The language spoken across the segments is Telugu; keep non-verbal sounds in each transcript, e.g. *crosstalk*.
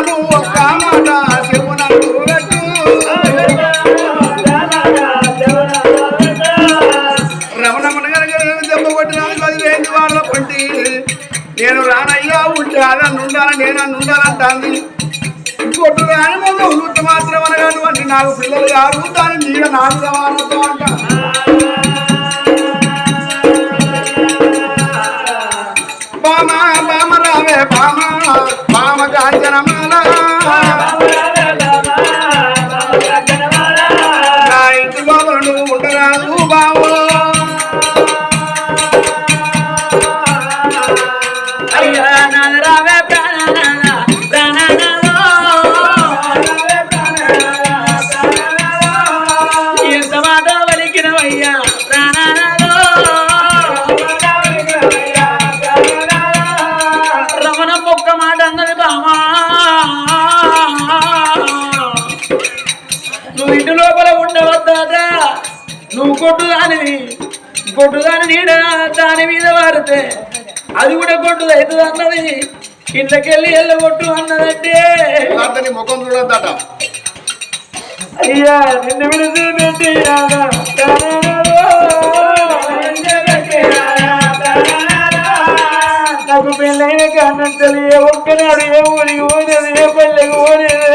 బాము ఒక్క మాట శివునకు పెట్టు. రమణమణ గనక దెబ్బ కొట్టిన వాళ్ళ పంటి. నేను రానయ్యా ఉంటే అదన్ను ఉండాలి నేను అన్ను ఉండాలంటాంది. ఇంకోటి రాని ముందు ఉత్తమాత్రం మాత్రం నాకు పిల్లలు కాదు దాని నీడ నాకు సమానంతో అంట ఇంటి లోపల ఉండవద్దాట నువ్వు కొట్టు దానివి. కొట్టు దాని నీడ దాని మీద వాడితే అది కూడా కొట్టు అవుతుంది అన్నది. ఇంట్లోకెళ్ళి ఎల్ల కొట్టు అన్నదంటే. అతని ముఖం చూడద్దట. అయ్యా నిన్ను ప్రాణనాథో. నాకు పెళ్ళైన కారణం తెలియ ఒక్కనాడు ఏ ఊరికి పోనేది ఏ పల్లెకి పోనేది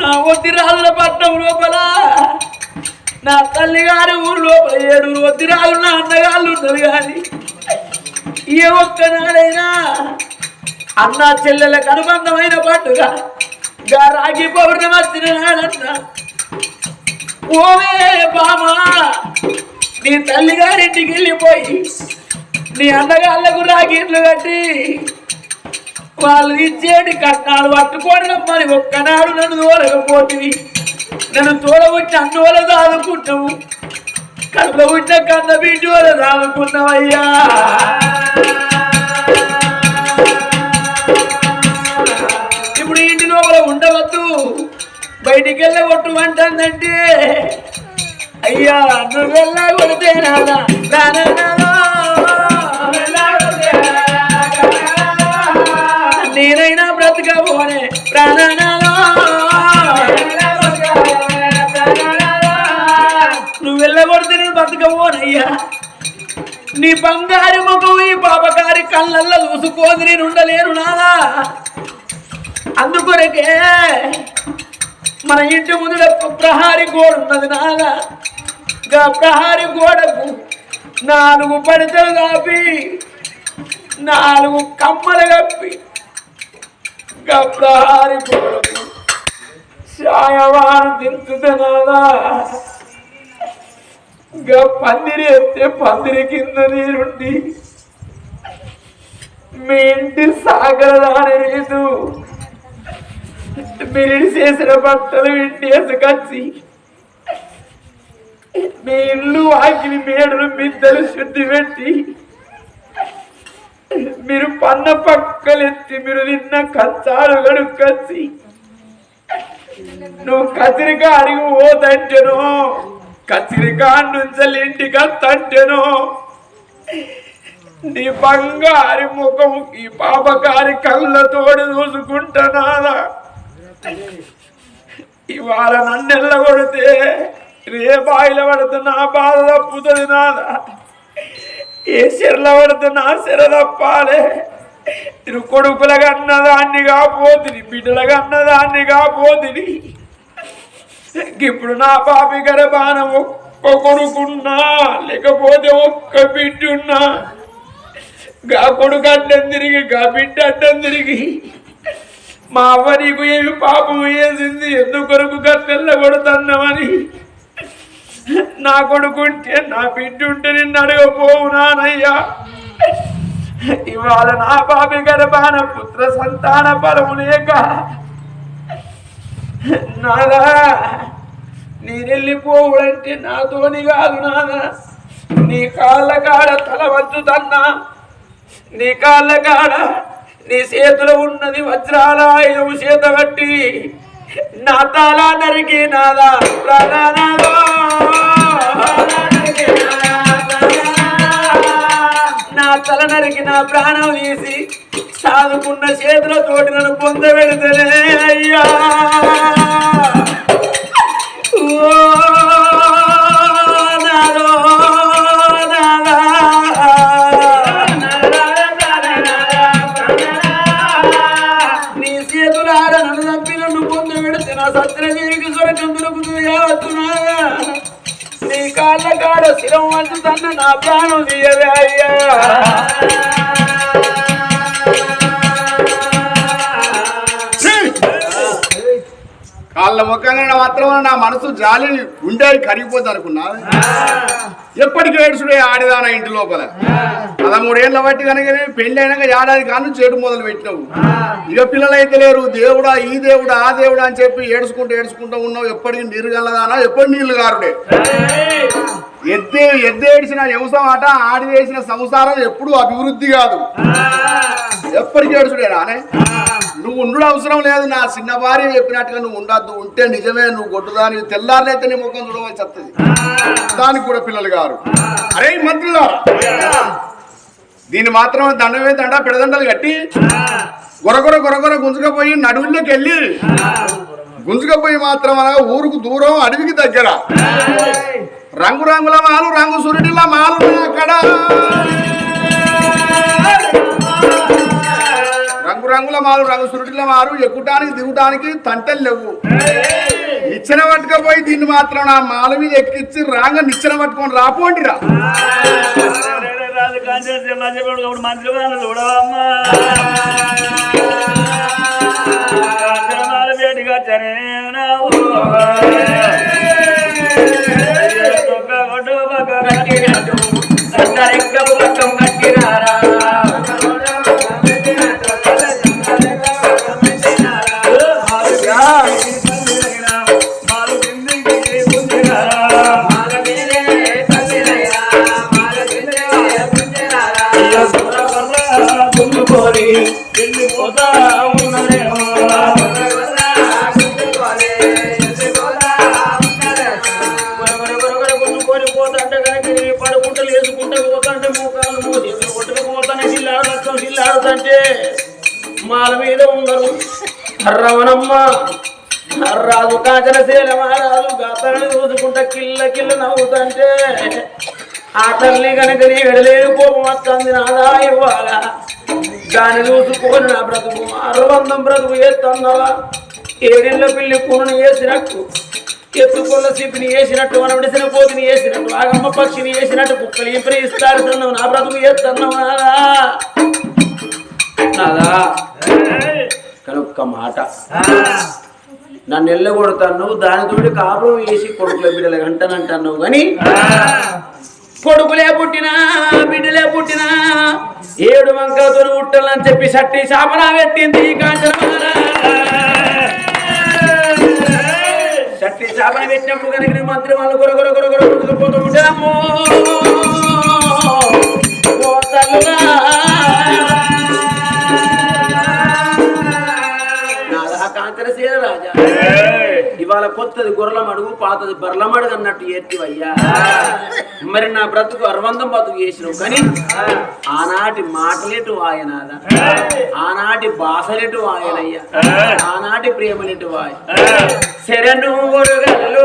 నా ఒత్తిరాళ్ళ తల్లి గారి ఊరు లోపల ఏడు వద్దిరాలు నా అన్నగాళ్ళు ఉన్నది కానీ ఏ ఒక్కనాడైనా అన్న చెల్లెలకు అనుబంధమైన పండుగ. గా రాగి పౌర్ణమి వచ్చిన నాడన్నా. ఓవే బామా నీ తల్లి గారింటికి వెళ్ళిపోయి నీ అన్నగాళ్ళకు రాగిట్లు కట్టి వాళ్ళు ఇచ్చేటి కట్నాలు పట్టుకోవడం మరి ఒక్కనాడు నన్ను తోలకపోతుంది నన్ను తోలబుట్టి అన్ను వల్ల దాదుకుంటావు కళ్ళ పుట్టిన కన్న బిడ్డ వల్ల దాదుకున్నావయ్యా ఇప్పుడు ఇంటి లోపల ఉండవద్దు. బయటికి వెళ్ళగొట్టు అంటుందంటే అయ్యా నువ్వెల్లా కొడితే నాదా నేనైనా బ్రతకపోనే ప్రాణనాలో నువ్వు వెళ్ళగొడితే నేను బ్రతకపోనయ్యా నీ బంగారు ముఖం ఈ పాపగారి కళ్ళల్లో చూసుకోదు నేను ఉండలేను నాదా అందుకొరకే మన ఇంటి ముందు ప్రహారీ గోడు ఉన్నది నాదా గా ప్రహారి గోడకు నాలుగు పడితలు కాపి నాలుగు కమ్మలు కప్పి గా ప్రహారి గోడకు సాయవాను దించుతున్నాదా గా పందిరి ఎత్తే పందిరి కింద నీరుండి మీ ఇంటి సాగరదాని రీతు మీరు చేసిన బట్టలు ఇంటి ఎసుకొచ్చి మీ ఇల్లు ఆకిలి మేడలు మిద్దలు శుద్ధి పెట్టి మీరు పన్న పక్కలెత్తి మీరు నిన్న కచ్చాలు గడుక్కొచ్చి నువ్వు కత్తిరికా అడిగి పోతంటెను కత్తిరికా నుంచి ఇంటికి వస్తంటెను నీ బంగారి ముఖం ఈ పాపకారి కళ్ళతోడు చూసుకుంటున్నారా ఇవాళ నన్నెల్ల కొడితే రేపాయిల పడితే నా బాధ తప్పుతుంది నాదా ఏ చెర్ల పడితే నా చెర తప్పాలే. నేను కొడుకులగా అన్నదాన్ని కాపోతుంది బిడ్డలకు అన్నదాన్ని కాపోతుంది ఇప్పుడు నా పాపి గర్భాన ఒక్క కొడుకున్నా లేకపోతే ఒక్క బిడ్డున్నా. గా కొడుకు అడ్డం తిరిగి గా బిడ్డ అడ్డం తిరిగి. మా అవ్వ నీకు ఏమి పాపం వేసింది ఎందుకొరకు గట్టెల్ల కొడుతున్నామని నా కొడుకుంటే నా బిడ్డుంటే నిన్ను అడగపోవునానయ్యా ఇవాళ నా పాపి గర్భాన పుత్ర సంతాన పరము లేక నాదా నేనెళ్ళిపోవుడంటే నాతోని కాదు నాదా నీ కాళ్ళ కాడ తల వద్దుతన్నా నీ కాళ్ళ కాడ నీ చేతిలో ఉన్నది వజ్రాల ఆయుధం చేత కట్టి నా తల నరికి నాదా. ప్రాణనాదో. నా తల నరికి నా ప్రాణం తీసి సాదుకున్న చేతులతోటి నన్ను పొందబెడితేనే అయ్యా. ఓ కాడ శిరం వంచుతన్న నా ప్రాణం తీయవే అయ్యా. కాళ్ళ ముఖంగా మాత్రం నా మనసు జాలి ఉండే కరిగిపోద్ది అనుకున్నా. ఎప్పటికీ ఏడుచుడే ఆడేదానా ఇంటి లోపల? పదమూడేళ్ళ బట్టి కనుక పెళ్ళి అయినాక ఏడాది కాను చెడు మొదలు పెట్టినావు. ఇక పిల్లలైతే లేరు. దేవుడా ఈ దేవుడా ఆ దేవుడా అని చెప్పి ఏడుచుకుంటూ ఏడుచుకుంటూ ఉన్నావు. ఎప్పటికీ నీరు గల్లదానా ఎప్పటి నీళ్ళు గారుడే ఎద్దే ఎద్దేడిసిన వ్యవసాయం ఆట ఆడి వేసిన సంసారం ఎప్పుడు అభివృద్ధి కాదు. ఎప్పటికీ ఏడుచుడే రానే? నువ్వు ఉండడం అవసరం లేదు నా చిన్న భార్య చెప్పినట్టుగా నువ్వు ఉండద్దు. ఉంటే నిజమే నువ్వు కొట్టుదాని తెల్లారులైతే నీ ముఖం చూడవలసి వస్తుంది దానికి కూడా పిల్లలు గారు. అరే మంత్రులా దీన్ని మాత్రం దండమే దండ పెడదండలు కట్టి గొరగొర గొరగొర గుంజుకపోయి నడువుల్లోకి వెళ్ళి గుంజుకపోయి మాత్రం అనగా ఊరుకు దూరం అడవికి దగ్గర. రంగు రంగుల మాలు రంగు సూర్యుడిలా మాలు అక్కడ. రంగురంగుల మారు రంగు సురుటిల మారు ఎక్కుటానికి దిగుటానికి తంటలు లేవు. నిచ్చెన పట్టుకపోయి దీన్ని మాత్రం నా మాల మీద ఎక్కించి రాంగ నిచ్చెన పట్టుకొని రాపోండిరా రాజు మంత్రి మాల మీద ఉండరు. రవణమ్మ రాజు కాచన శీల గాతాన్ని చూసుకుంటా కిల్ల కిల్ల నవ్వుతంటే ఆ తల్లి కనుక నీ వెడలేని కోపం వస్తుంది నాదా ఇవ్వాల. దాన్ని చూసుకొని నా బ్రతుకు అరవందం బ్రతుకు ఎత్తన్నవా ఏడిళ్ళ పిల్లి కూను వేసినట్టు ఎత్తుకున్న సిపిని వేసినట్టు మనం విడిసిన పోతిని వేసినట్టు ఆగమ్మ పక్షిని వేసినట్టు కుక్కలు ఇంపని ఇస్తాడుతున్నావు నా బ్రతుకు ఎత్తన్నావు నాదా. నాదా కానీ ఒక్క మాట నన్ను ఎల్లగొడతాను దానితోటి కాపురం వేసి కొడుకుల బిడ్డల గంటనంటాను కానీ కొడుకులే పుట్టినా బిడ్డలే పుట్టినా ఏడు వంకలతో పుట్టాలని చెప్పి సట్టి శాపన పెట్టింది ఈ సట్టి శాపన పెట్టినప్పుడు కనుక నీ మంత్రి వాళ్ళు గొర గొర గొర గొర రాజా. ఇవాళ కొత్తది గొర్రెల మడుగు పాతది బర్రెల మడుగు అన్నట్టు ఏర్తివయ్యా మరి నా బ్రతుకు అరవందం బతుకు చేసినావు కానీ ఆనాటి మాటలేటు ఆయనాద ఆనాటి భాషలేటు ఆయనయ్యా ఆనాటి ప్రేమలేటు వాయ? శరణు గొడుగల్లు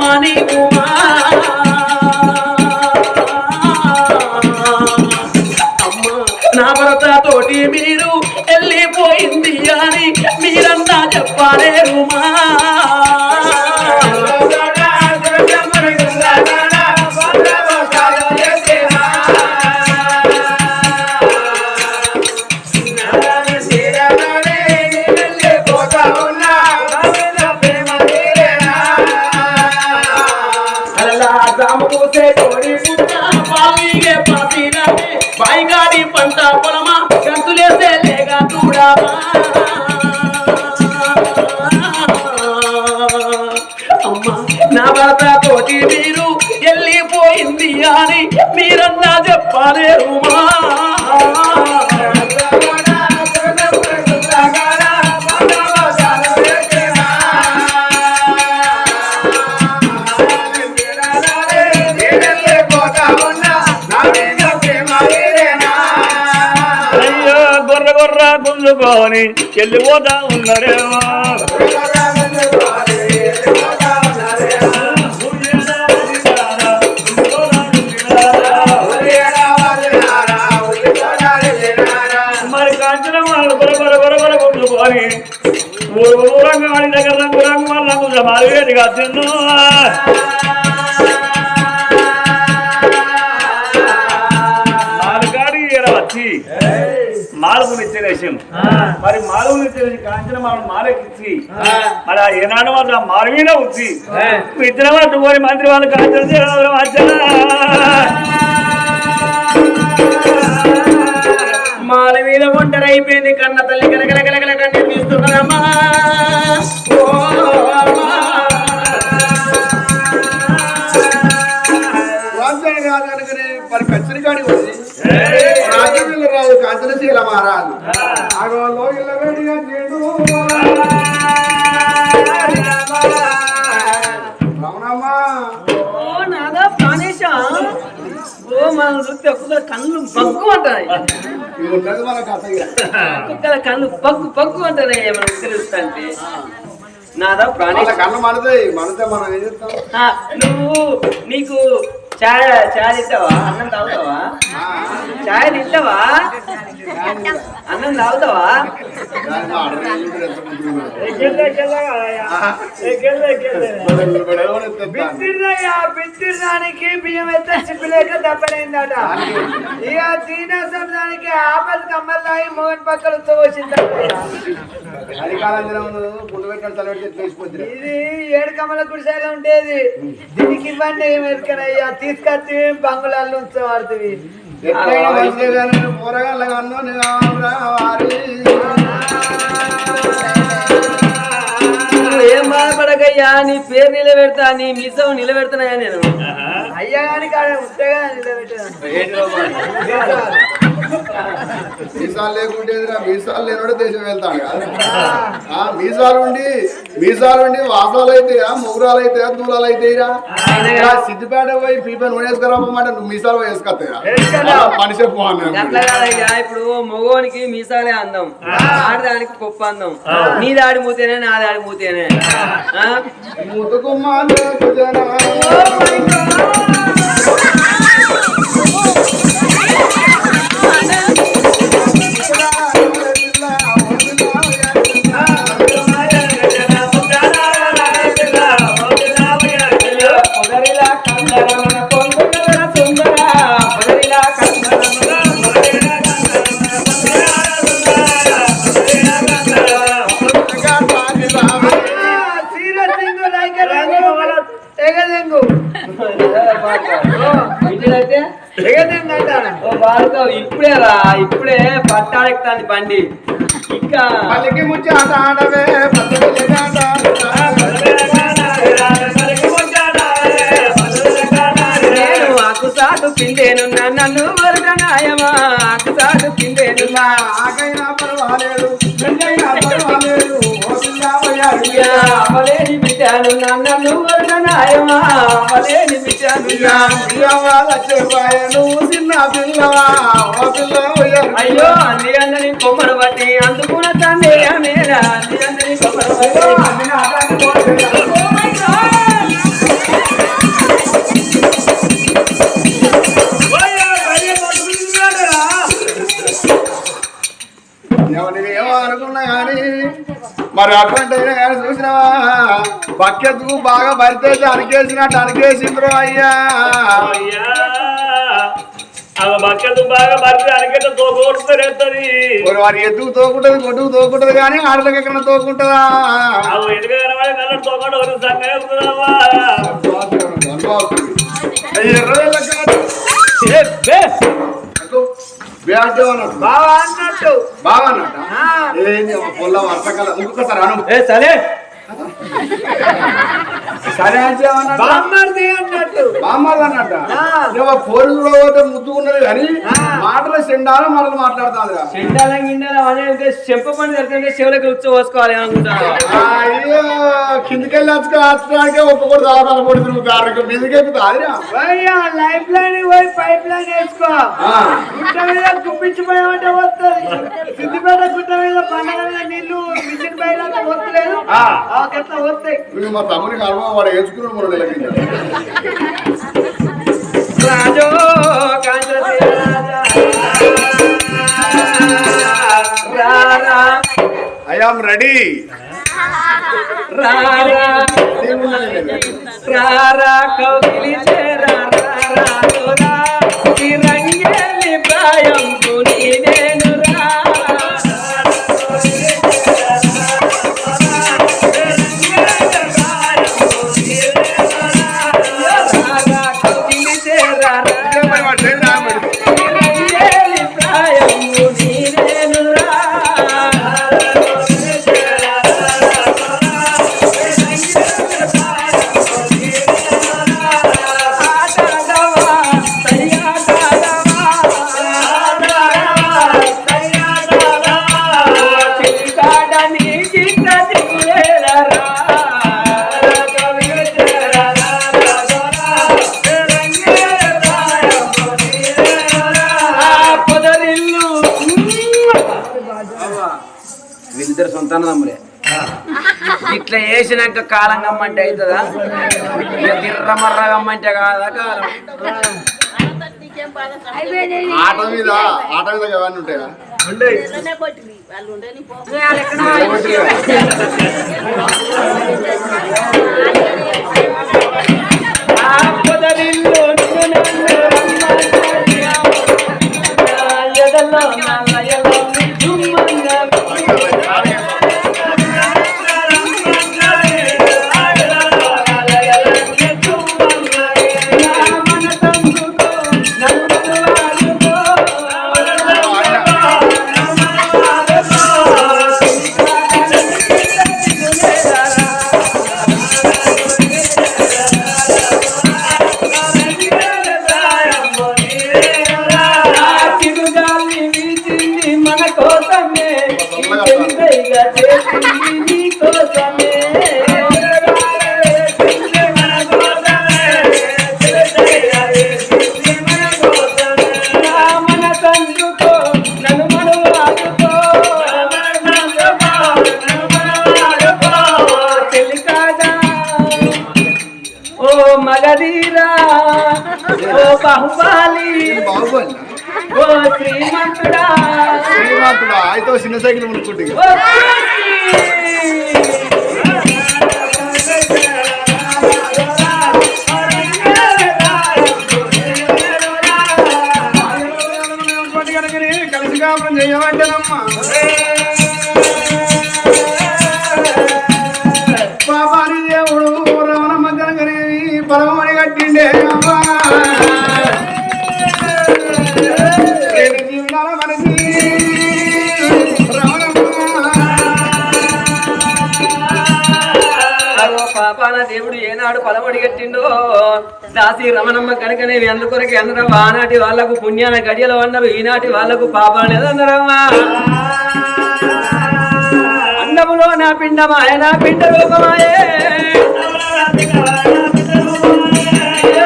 కోయిలమ్మ నీకు అని మీరన్నా చెప్పలేరు మా అయ్యో గొర్ర గొర్ర గుంజుకొని వెళ్ళిపోతా ఉన్నారేమో ఊరు ఊరంగా వాడి దగ్గర రంగు రంగు వాళ్ళ కొంచెం అడిగేదిగా తిన్ను నాలుగాడి వచ్చి మాలుగుని ఇచ్చేసి మరి మాలుగుని ఇచ్చేసి కాంచిన మాలు మాలెక్కిచ్చి మరి ఆ ఏనాడు వాళ్ళు ఆ వచ్చి ఇచ్చిన వాళ్ళు కోరి మంత్రి వాళ్ళు కాంచిన చేయడం వచ్చా మాల మీద ఒంటరి అయిపోయింది కన్న తల్లి. కలకల కలకల కంటే తీస్తున్నదమ్మా ఓ అమ్మా. రాజధాని రాజు కనుకనే మరి కచ్చరి కాడి ఉంది. రాజవీళ్ళ రాజు కాంచనశీల మహారాజు. ఆగో లోయల వేడిగా చేడు. రమణమ్మ. ఓ నాదా ప్రాణేశా. ఓ మన చూస్తే ఒక్కొక్కరు కళ్ళు బగ్గు అంటాయి ఒక్కొక్కల కళ్ళు బగ్గు బగ్గు అంటాయి మనం తెలుస్తుంటే నాదా వాళ్ళ ప్రాణేశ కళ్ళు మనతాయి మనతే మనం ఏం చేస్తాం? నువ్వు నీకు చాయ్ చాయ్ తింటావా? అన్నం తాగుతావా? చాయ్ తింటావా? అన్నం తాగుతావా? బిత్తిరానికి బియ్యం ఎత్తే దెబ్బలైందట ఇక దీనోత్సవానికి ఆపద కమ్మల్లాగి మోహన్ ఎట్లా వేసిపోతుంది ఇది ఏడు కమ్మల గుడిసెలో ఉండేది. దీనికి ఇవ్వండి ఎరకనయ్యా? తీసుకొచ్చి బంగుళాల్లో ఉంచబడుతుంది ఏం బాధపడకయ్యా? నీ పేరు నిలబెడతా నీ మిసం నిలబెడతానయ్యా నేను? అయ్యా కానీ ఉంటేగా నిలబెట్టాను మీసాలు లేకుంటే ఎదురా మీసాలు లేనోడే దేశం వెళ్తాడు. కాదు ఆ మీసాలు ఉండి మీసాలు ఉండి వాసాలు అయితాయా ముగురాలు అయితాయా దూలాలు అయితాయిరా సిద్దిపేట పోయి పీప నూనె వేసుకురామంటే నువ్వు మీసాలు వేసుకొస్తాయా మనిషి కాదయ్యా ఇప్పుడు మగవానికి మీసాలే అందం. ఆడదానికి గొప్ప అందం. నీ దాడి మూతేనే నా దాడి మూతేనే. ఆ? ఇప్పుడే రా ఇప్పుడే పొదరిలా బండి ఇంకా వీటినైతే ఎగదెంగు అంటారా ఓ బాలుగావు ఇప్పుడే పిండేను నన్ను వరదనాయమా సాధు పిండేను ఆగైనా పర్వాలేదు రెండైనా పర్వాలేదు అవలేని బిడ్డాను నన్ను వరదనాయమా అవలేని బిడ్డాను చిన్న పిల్లవా? అయ్యో అన్ని అందరి కొమ్మరు బట్టి అందుకున్న తండ్రి అమేరా. అన్ని అందరి కొమ్మరు బట్టి మరి అటువంటి అయినా కానీ చూసినావా? బకెత్తుకు బాగా భరితే అనికేసినట్టు అనికేసిండ్రు అయ్యా. వారి ఎద్దుకు తోకుంటది కొట్టుకు తోకుంటది కానీ ఆడలకు ఎక్కడ తోకుంటదా అవి బావా అన్నట్టు. బాగా అన్నట్ట? అమ్మ పొల్ల వర్షకాలం ఇంకొకసారి అను ఏ సరే. సరే అంటే? బామ్మర్ది అన్నట్టు. బామ్మర్ది అన్నట్ట. పోరులో పోతే ముద్దుకున్నది కానీ. మాటలు చెండాలు మాటలు మాట్లాడుతుంది చెండాల గిండాల అనేది చెప్పకుండా జరుగుతుంటే చెవులకు రుచి పోసుకోవాలి అనుకుంటాను అయ్యో కిందికెళ్ళి వచ్చి వచ్చడానికి ఒక్కొక్కటి దాదాపు పడుతుంది నువ్వు గారికి మీదకి ఎక్కుతా అదిరా. పోయ్యా లైఫ్ లైన్ పోయి పైప్ లైన్ వేసుకో. గుట్ట మీద కుప్పించిపోయామంటే వస్తుంది *laughs* సిద్దిపేట గుట్ట మీద పండగ మీద నీళ్ళు మిషన్ పైన వస్తలేదు ఆ. ఆకెట్లా వస్తాయి. నువ్వు మా తమ్మునికి అనుభవం వాడు వేసుకున్నాడు మూడు నెలల కింద. రాజో ఐఆమ్ రెడీ. రారా. రారా కౌగిలి చేరా రారా తోరా ఈ రంగేలి ప్రాయం తుని నేను సొంతాన తమ్ముడే ఇట్లా వేసినాక కాలం గమ్మంటే అవుతుందా తిర్రమర్ర గమ్మంటే కాదా కాలం? ఆట మీద ఆట మీద ఉంటాయా? ఆ ఓ బాహుబాలి బాహుబలి ఓ శ్రీమంతుడా శ్రీమంతుడా అయితే చిన్న సైకిల్ మునుక్కుంటే ఓ కాశీ! కలిసి కాపురం చేయమంటేనమ్మా పాపాన దేవుడు ఏనాడు కొలబడిగట్టిండో దాసి రమణమ్మ కనుకనే ఎందుకొరకు అందరం ఆనాటి వాళ్ళకు పుణ్యాన గడియలు అన్నవి ఈనాటి వాళ్ళకు పాపాలు లేదన్నారమ్మా అన్నములో నా పిండమాయ నా పిండ రూపమాయే.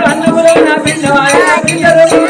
అన్నములో నా పిండమాయ పిండ రూపమా